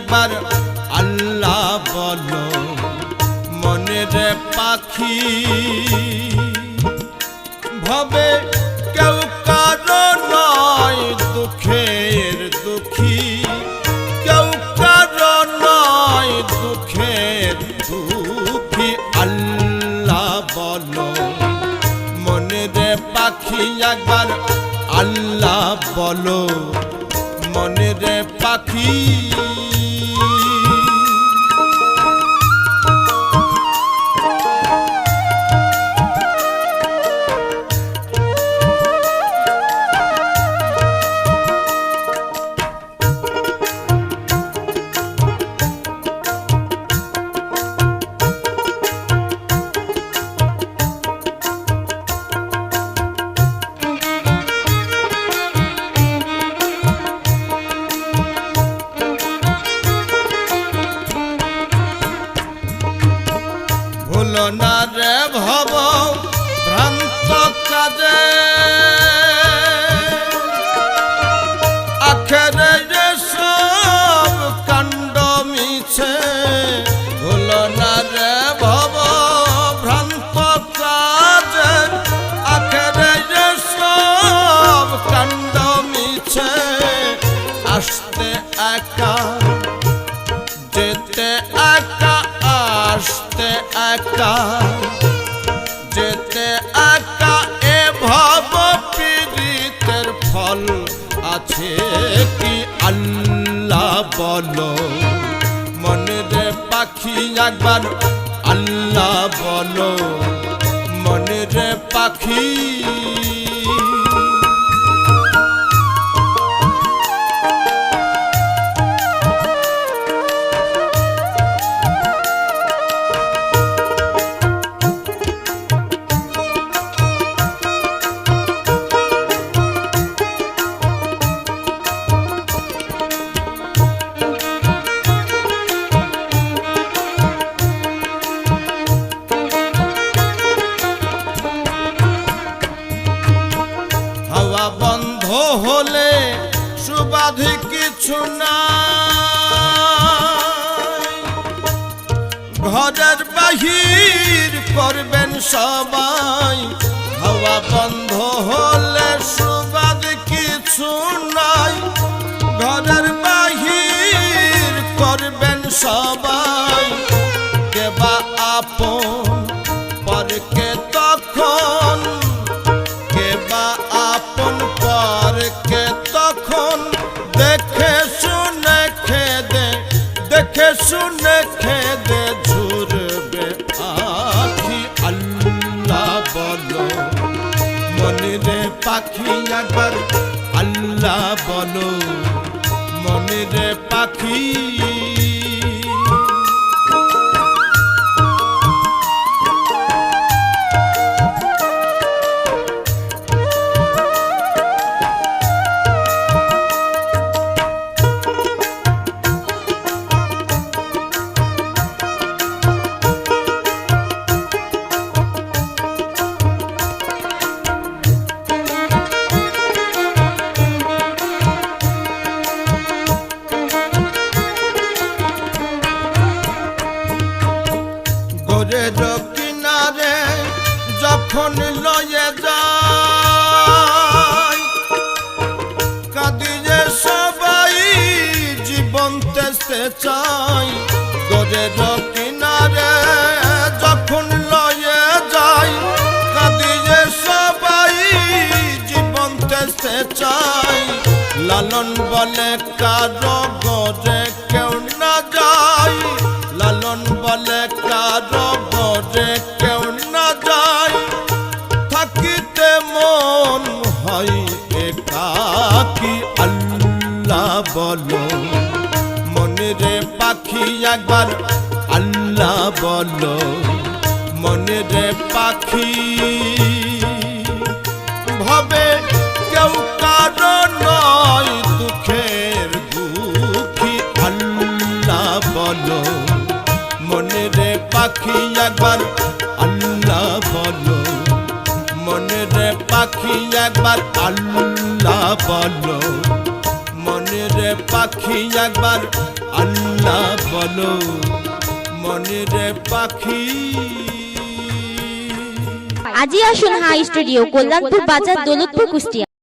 একবার। আল্লাহ বলো, মনে রে পাখি, ভবে কেউ কারও নয় দুঃখের দুঃখী। কেউ কারও নয় দুঃখের দুঃখী। আল্লাহ বলো, মনে রে পাখি একবার। আল্লাহ বলো, মনে রে পাখি। ভুলো না রে ভব ভ্রান্ত কাজে। আখেরে আছে কি আল্লাহ বলো? মনে রে পাখি একবার আল্লাহ বলো। মনে রে পাখি নাই ঘরের বাহির করবেন সবাই। হাওয়া বন্ধ হলে সুবাদ কিছু নাই। ঘরের বাহির করবেন সবাই। খেদে ঝুরবে আখি আল্লাহ বলো। মনে পাখি একবার আল্লাহ বলো। মনে পাখি তেসতে চাই। গোরের কিনারে যখন লয়ে যায় কাঁদিয়ে সবাই জীবন তেসতে চাই। লালন বলে কারও গরে কেউ না যায় লালন বলে কারও গরে কেউ না যায় থাকিতে মন হয় একাকি আল্লাহ বলো? রে পাখি একবার, আল্লাহ বলো, মনে রে পাখি। ভাবে কেউ কারও নয় দুঃখের দুঃখী, আল্লাহ বলো, মনে রে পাখি একবার, আল্লাহ বলো, মনে রে পাখি একবার, আল্লাহ বলো। পাখি একবার আল্লাহ বলো মনের পাখি। আজই আসুন হাই স্টুডিও কল্যাণপুর বাজার দৌলতপুর কুষ্টিয়া।